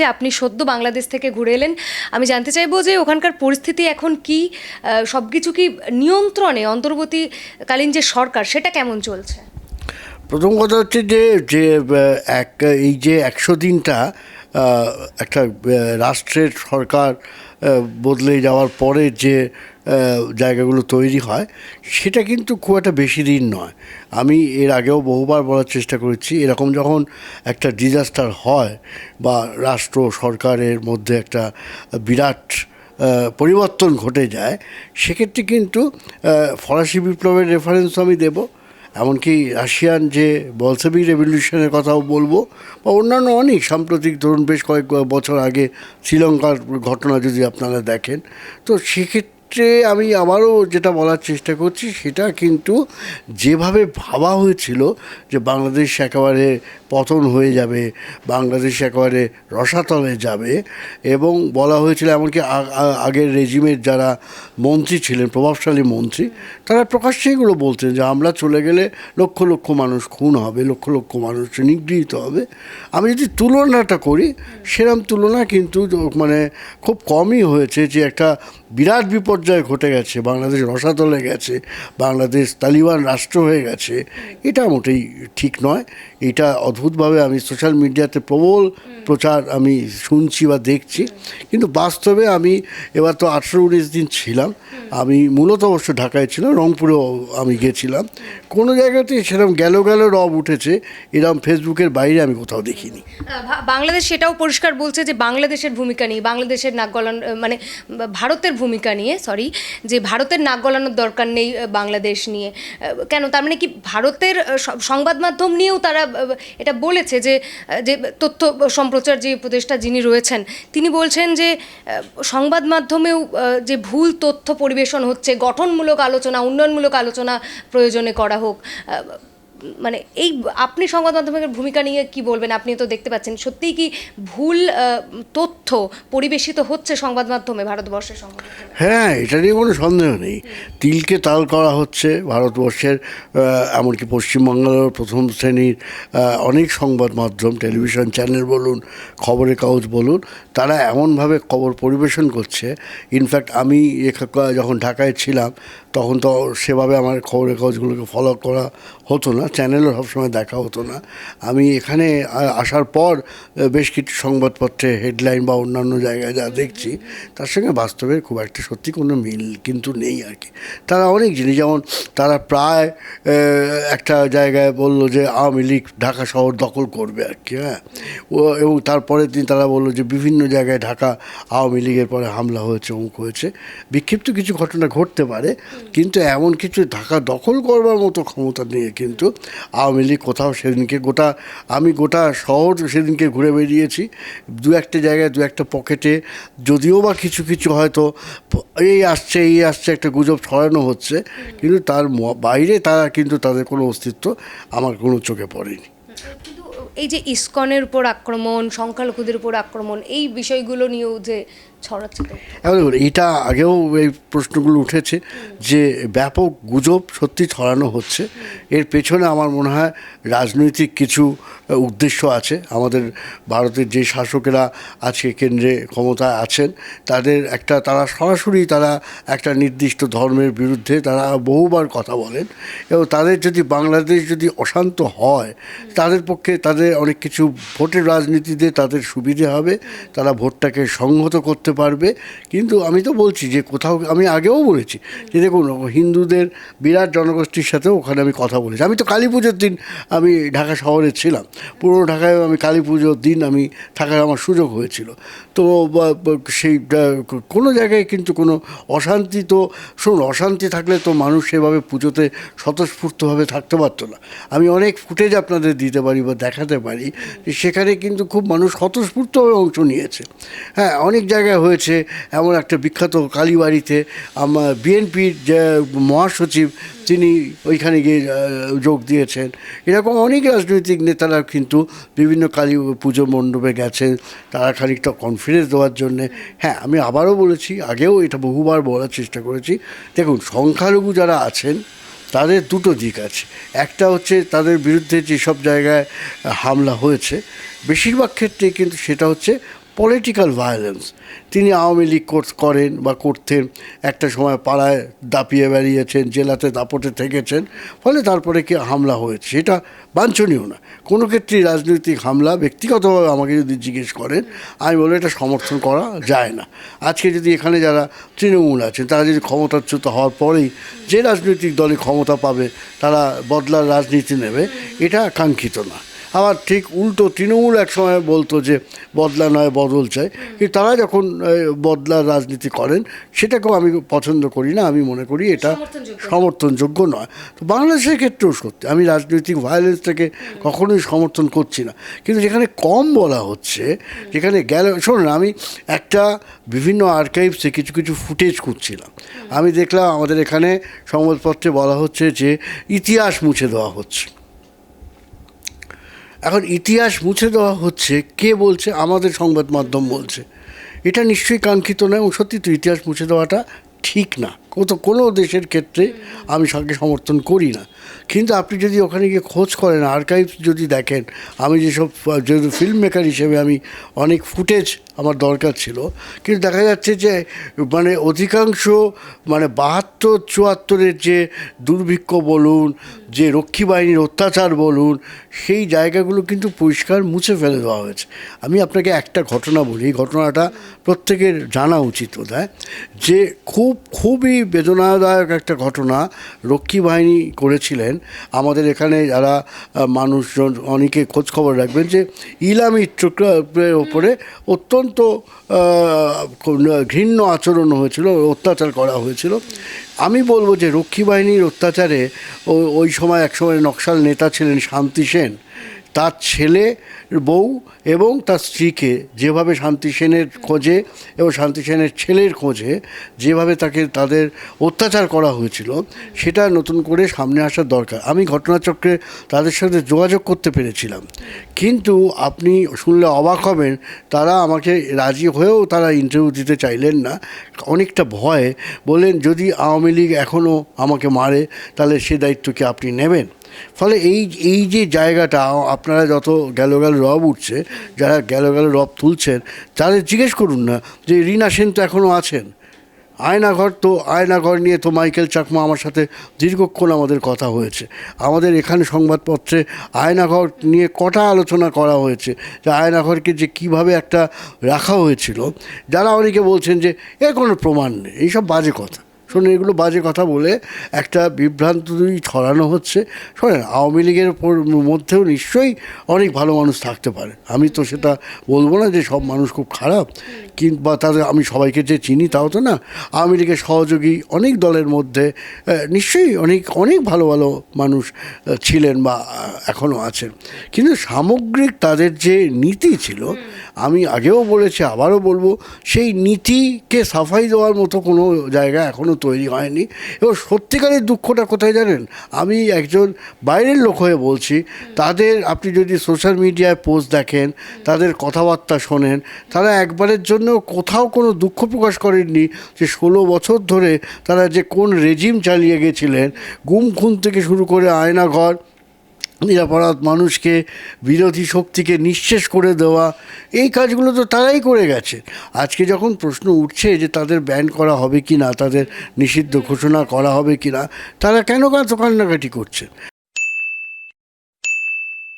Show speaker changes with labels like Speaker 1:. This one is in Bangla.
Speaker 1: যে আপনি সদ্য বাংলাদেশ থেকে ঘুরে এলেন, আমি জানতে চাইব যে ওখানকার পরিস্থিতি এখন কি সব কিছু কি নিয়ন্ত্রণে অন্তর্বর্তীকালীন যে সরকার, সেটা কেমন চলছে?
Speaker 2: প্রথম কথা হচ্ছে যে যে এক, এই যে একশো দিনটা একটা রাষ্ট্রের সরকার বদলে যাওয়ার পরে যে জায়গাগুলো তৈরি হয়, সেটা কিন্তু খুব একটা বেশি দিন নয়। আমি এর আগেও বহুবার বলার চেষ্টা করেছি, এরকম যখন একটা ডিজাস্টার হয় বা রাষ্ট্র সরকারের মধ্যে একটা বিরাট পরিবর্তন ঘটে যায়, সেক্ষেত্রে কিন্তু ফরাসি বিপ্লবের রেফারেন্স আমি দেব। এমনকি রাশিয়ান যে বলসেবিক রেভলিউশনের কথাও বলব, বা অন্যান্য অনেক সাম্প্রতিক, ধরুন বেশ কয়েক বছর আগে শ্রীলঙ্কার ঘটনা যদি আপনারা দেখেন, তো সেক্ষেত্রে আমি আবারও যেটা বলার চেষ্টা করছি সেটা কিন্তু যেভাবে ভাবা হয়েছিল যে বাংলাদেশ একেবারে পতন হয়ে যাবে, বাংলাদেশ একেবারে রসাতলে যাবে এবং বলা হয়েছিল এমনকি আগের রেজিমের যারা মন্ত্রী ছিলেন, প্রভাবশালী মন্ত্রী, তারা প্রকাশ্যে এগুলো বলতেন যে আমরা চলে গেলে লক্ষ লক্ষ মানুষ খুন হবে, লক্ষ লক্ষ মানুষ নিগৃহীত হবে। আমি যদি তুলনাটা করি, সেরম তুলনা কিন্তু মানে খুব কমই হয়েছে যে একটা বিরাট বিপর্যয় ঘটে গেছে বাংলাদেশ রসাতলে গেছে বাংলাদেশ তালিবান রাষ্ট্র হয়ে গেছে এটা মোটেই ঠিক নয়। এটা অদ্ভুতভাবে আমি সোশ্যাল মিডিয়াতে প্রবল প্রচার আমি শুনছি বা দেখছি। কিন্তু বাস্তবে আমি এবার তো আঠেরো উনিশ দিন ছিলাম। আমি মূলত অবশ্য ঢাকায় ছিলাম রংপুরেও আমি গেছিলাম। কোনো জায়গাতে সেরকম গেল গেল রব উঠেছে এরকম ফেসবুকের বাইরে আমি কোথাও দেখিনি।
Speaker 1: বাংলাদেশ সেটাও পরিষ্কার বলছে যে বাংলাদেশের ভূমিকা নিয়ে বাংলাদেশের নাক গলান মানে ভারতের ভূমিকা নিয়ে সরি যে ভারতের নাক গলানোর দরকার নেই বাংলাদেশ নিয়ে। কেন? তার মানে কি ভারতের সংবাদ মাধ্যম নিয়েও তারা এটা বলেছে যে যে তথ্য সম্প্রচার যে উপদেষ্টা যিনি রয়েছেন, তিনি বলছেন যে সংবাদ মাধ্যমেও যে ভুল তথ্য পরিবেশন হচ্ছে, গঠনমূলক আলোচনা, উন্নয়নমূলক আলোচনা প্রয়োজনে করা হোক মানে এই আপনি সংবাদ মাধ্যমের ভূমিকা নিয়ে কি বলবেন? আপনি তো দেখতে পাচ্ছেন, সত্যিই কি ভুল তথ্য পরিবেশিত হচ্ছে সংবাদ মাধ্যমে ভারতবর্ষের
Speaker 2: হ্যাঁ এটা নিয়ে কোনো সন্দেহ নেই। তিলকে তাল করা হচ্ছে ভারতবর্ষের এমনকি পশ্চিমবাংলার প্রথম শ্রেণির অনেক সংবাদ মাধ্যম, টেলিভিশন চ্যানেল বলুন, খবরের কাগজ বলুন, তারা এমনভাবে খবর পরিবেশন করছে। ইনফ্যাক্ট আমি যখন ঢাকায় ছিলাম তখন তো সেভাবে আমার খবরের কাগজগুলোকে ফলো করা হতো না চ্যানেলও সবসময় দেখা হতো না। আমি এখানে আসার পর বেশ কিছু সংবাদপত্রে হেডলাইন বা অন্যান্য জায়গায় যা দেখছি, তার সঙ্গে বাস্তবের খুব একটা সত্যি কোনো মিল কিন্তু নেই আর কি। তারা অনেক জিনিস, যেমন তারা প্রায় একটা জায়গায় বলল যে আওয়ামী লীগ ঢাকা শহর দখল করবে আর কি হ্যাঁ। ও, এবং তারপরের দিন তারা বলল যে বিভিন্ন জায়গায় ঢাকা আওয়ামী লীগের পরে হামলা হয়েছে, অমুক হয়েছে। বিক্ষিপ্ত কিছু ঘটনা ঘটতে পারে কিন্তু এমন কিছু ঢাকা দখল করবার মতো ক্ষমতা নিয়ে কিন্তু আওয়ামী লীগ কোথাও সেদিনকে গোটা, আমি গোটা শহর সেদিনকে ঘুরে বেরিয়েছি দু একটা জায়গায় দু একটা পকেটে, যদিও বা কিছু কিছু হয়তো এই আসছে এই আসছে একটা গুজব ছড়ানো হচ্ছে, কিন্তু তার বাইরে তারা কিন্তু তাদের কোনো অস্তিত্ব আমার কোনো চোখে পড়েনি।
Speaker 1: এই যে ইস্কনের উপর আক্রমণ, সংখ্যালঘুদের উপর আক্রমণ, এই বিষয়গুলো নিয়েও যে ছড়াচ্ছে
Speaker 2: এটা আগেও এই প্রশ্নগুলো উঠেছে যে ব্যাপক গুজব সত্যি ছড়ানো হচ্ছে। এর পেছনে আমার মনে হয় রাজনৈতিক কিছু উদ্দেশ্য আছে। আমাদের ভারতের যে শাসকেরা আজকে কেন্দ্রে ক্ষমতায় আছেন, তাদের একটা, তারা সরাসরি তারা একটা নির্দিষ্ট ধর্মের বিরুদ্ধে তারা বহুবার কথা বলেন। এবং তাদের যদি বাংলাদেশ যদি অশান্ত হয়, তাদের পক্ষে তাদের অনেক কিছু ভোটের রাজনীতিতে তাদের সুবিধে হবে। তারা ভোটটাকে সংহত করতে পারবে। কিন্তু আমি তো বলছি যে কোথাও, আমি আগেও বলেছি যে দেখুন, হিন্দুদের বিরাট জনগোষ্ঠীর সাথেও ওখানে আমি কথা বলেছি। আমি তো কালী পুজোর দিন আমি ঢাকা শহরে ছিলাম। পুরো ঢাকায় আমি কালী পুজোর দিন আমি থাকার আমার সুযোগ হয়েছিল। তো সেই কোনো জায়গায় কিন্তু কোনো অশান্তি তো, শুনুন, অশান্তি থাকলে তো মানুষ সেভাবে পুজোতে স্বতঃস্ফূর্তভাবে থাকতে পারতো না। আমি অনেক ফুটেজ আপনাদের দিতে পারি বা দেখাতে পারি সেখানে কিন্তু খুব মানুষ স্বতঃস্ফূর্তভাবে অংশ নিয়েছে। হ্যাঁ অনেক জায়গায় হয়েছে এমন একটা বিখ্যাত কালীবাড়িতে। আমার বিএনপির যে মহাসচিব তিনি ওইখানে গিয়ে যোগ দিয়েছেন। এরকম অনেক রাজনৈতিক নেতারা কিন্তু বিভিন্ন কালী পুজো মণ্ডপে গেছেন। তারা খানিকটা কনফিডেন্স দেওয়ার জন্যে। হ্যাঁ আমি আবারও বলেছি, আগেও এটা বহুবার বলার চেষ্টা করেছি। দেখুন, সংখ্যালঘু যারা আছেন, তাদের দুটো দিক আছে। একটা হচ্ছে তাদের বিরুদ্ধে যেসব জায়গায় হামলা হয়েছে, বেশিরভাগ ক্ষেত্রে কিন্তু সেটা হচ্ছে পলিটিক্যাল ভায়োলেন্স তিনি আওয়ামী লীগ করেন বা করতেন, একটা সময় পাড়ায় দাপিয়ে বেরিয়েছেন জেলাতে দাপটে থেকেছেন, ফলে তারপরে কি হামলা হয়েছে? সেটা বাঞ্ছনীয় না। কোনো ক্ষেত্রেই রাজনৈতিক হামলা ব্যক্তিগতভাবে আমাকে যদি জিজ্ঞেস করেন, আমি বলব এটা সমর্থন করা যায় না। আজকে যদি এখানে যারা তৃণমূল আছেন, তারা যদি ক্ষমতাচ্যুত হওয়ার পরেই যে রাজনৈতিক দলে ক্ষমতা পাবে, তারা বদলার রাজনীতি নেবে, এটা কাঙ্ক্ষিত না। আবার ঠিক উল্টো তৃণমূল এক সময় বলতো যে বদলা নয় বদল চাই। কিন্তু তারা যখন বদলা রাজনীতি করেন সেটাকেও আমি পছন্দ করি না আমি মনে করি এটা
Speaker 1: সমর্থনযোগ্য।
Speaker 2: সমর্থনযোগ্য নয়। তো বাংলাদেশের ক্ষেত্রেও সত্যি আমি রাজনৈতিক ভায়োলেন্সটাকে কখনোই সমর্থন করছি না। কিন্তু যেখানে কম বলা হচ্ছে যেখানে গেল শোনুন আমি একটা বিভিন্ন আর্কাইভসে কিছু কিছু ফুটেজ খুঁজছিলাম। আমি দেখলাম আমাদের এখানে সংবাদপত্রে বলা হচ্ছে যে ইতিহাস মুছে দেওয়া হচ্ছে। এখন ইতিহাস মুছে দেওয়া হচ্ছে, কে বলছে? আমাদের সংবাদ মাধ্যম বলছে। এটা নিশ্চয়ই কাঙ্ক্ষিত নয়, এবং সত্যি তো ইতিহাস মুছে দেওয়াটা ঠিক না। কত কোনো দেশের ক্ষেত্রে আমি সঙ্গে সমর্থন করি না। কিন্তু আপনি যদি ওখানে গিয়ে খোঁজ করেন আর্কাইভ যদি দেখেন, আমি যেসব, যেহেতু ফিল্ম মেকার হিসেবে আমি অনেক ফুটেজ আমার দরকার ছিল, কিন্তু দেখা যাচ্ছে যে মানে অধিকাংশ মানে বাহাত্তর, চুয়াত্তরের যে দুর্ভিক্ষ বলুন, যে রক্ষী বাহিনীর অত্যাচার বলুন, সেই জায়গাগুলো কিন্তু পরিষ্কার মুছে ফেলে দেওয়া হয়েছে। আমি আপনাকে একটা ঘটনা বলি, এই ঘটনাটা প্রত্যেকের জানা উচিত বোধ যে খুব, খুবই বেদনাদায়ক একটা ঘটনা রক্ষী বাহিনী করেছিলেন। আমাদের এখানে যারা মানুষজন, অনেকে খোঁজ খবর রাখবেন যে ইলামি চক্রের ওপরে অত্যন্ত ঘৃণ্য আচরণ হয়েছিল, অত্যাচার করা হয়েছিল। আমি বলব যে রক্ষী বাহিনীর অত্যাচারে ওই সময় একসময় নকশাল নেতা ছিলেন শান্তি সেন। তার ছেলে, বউ এবং তার স্ত্রীকে যেভাবে শান্তি সেনের খোঁজে এবং শান্তি সেনের ছেলের খোঁজে যেভাবে তাকে তাদের অত্যাচার করা হয়েছিল, সেটা নতুন করে সামনে আসার দরকার। আমি ঘটনাচক্রে তাদের সাথে যোগাযোগ করতে পেরেছিলাম। কিন্তু আপনি শুনলে অবাক হবেন, তারা আমাকে রাজি হয়েও তারা ইন্টারভিউ দিতে চাইলেন না। অনেকটা ভয়ে বললেন, যদি আওয়ামী লীগ এখনও আমাকে মারে, তাহলে সে দায়িত্ব কি আপনি নেবেন? ফলে এই এই যে জায়গাটা, আপনারা যত গেল গেল রব উঠছে, যারা গেল গেল রব তুলছেন, তাদের জিজ্ঞেস করুন না যে রিনা সেন তো এখনও আছেন। আয়নাঘর তো, আয়নাঘর নিয়ে তো মাইকেল চাকমা আমার সাথে দীর্ঘক্ষণ আমাদের কথা হয়েছে। আমাদের এখানে সংবাদপত্রে আয়নাঘর নিয়ে কটা আলোচনা করা হয়েছে, যে আয়নাঘরকে যে কীভাবে একটা রাখা হয়েছিল। যারা অনেকে বলছেন যে এর কোনো প্রমাণ নেই, এইসব বাজে কথা। শোনেন, এগুলো বাজে কথা বলে একটা বিভ্রান্তি ছড়ানো হচ্ছে। শোনেন, আওয়ামী লীগের মধ্যেও নিশ্চয়ই অনেক ভালো মানুষ থাকতে পারে। আমি তো সেটা বলব না যে সব মানুষ খুব খারাপ, কিংবা তাদের আমি সবাইকে যে চিনি তাও তো না। আওয়ামী লীগের সহযোগী অনেক দলের মধ্যে নিশ্চয়ই অনেক অনেক ভালো ভালো মানুষ ছিলেন বা এখনও আছেন। কিন্তু সামগ্রিক তাদের যে নীতি ছিল আমি আগেও বলেছি, আবারও বলব, সেই নীতিকে সাফাই দেওয়ার মতো কোনো জায়গা এখনও তৈরি হয়নি। এবং সত্যিকারের দুঃখটা কোথায় জানেন? আমি একজন বাইরের লোক হয়ে বলছি, তাদের আপনি যদি সোশ্যাল মিডিয়ায় পোস্ট দেখেন, তাদের কথাবার্তা শোনেন, তারা একবারের জন্য কোথাও কোনো দুঃখ প্রকাশ করেননি যে ষোলো বছর ধরে তারা যে কোন রেজিম চালিয়ে গেছিলেন, গুম খুন থেকে শুরু করে আয়নাঘর নিরাপরাধ মানুষকে, বিরোধী শক্তিকে নিঃশেষ করে দেওয়া, এই কাজগুলো তো তারাই করে গেছে। আজকে যখন প্রশ্ন উঠছে যে তাদের ব্যান করা হবে কি না তাদের নিষিদ্ধ ঘোষণা করা হবে কি না তারা কেন কাজ কান্নাকাটি করছে?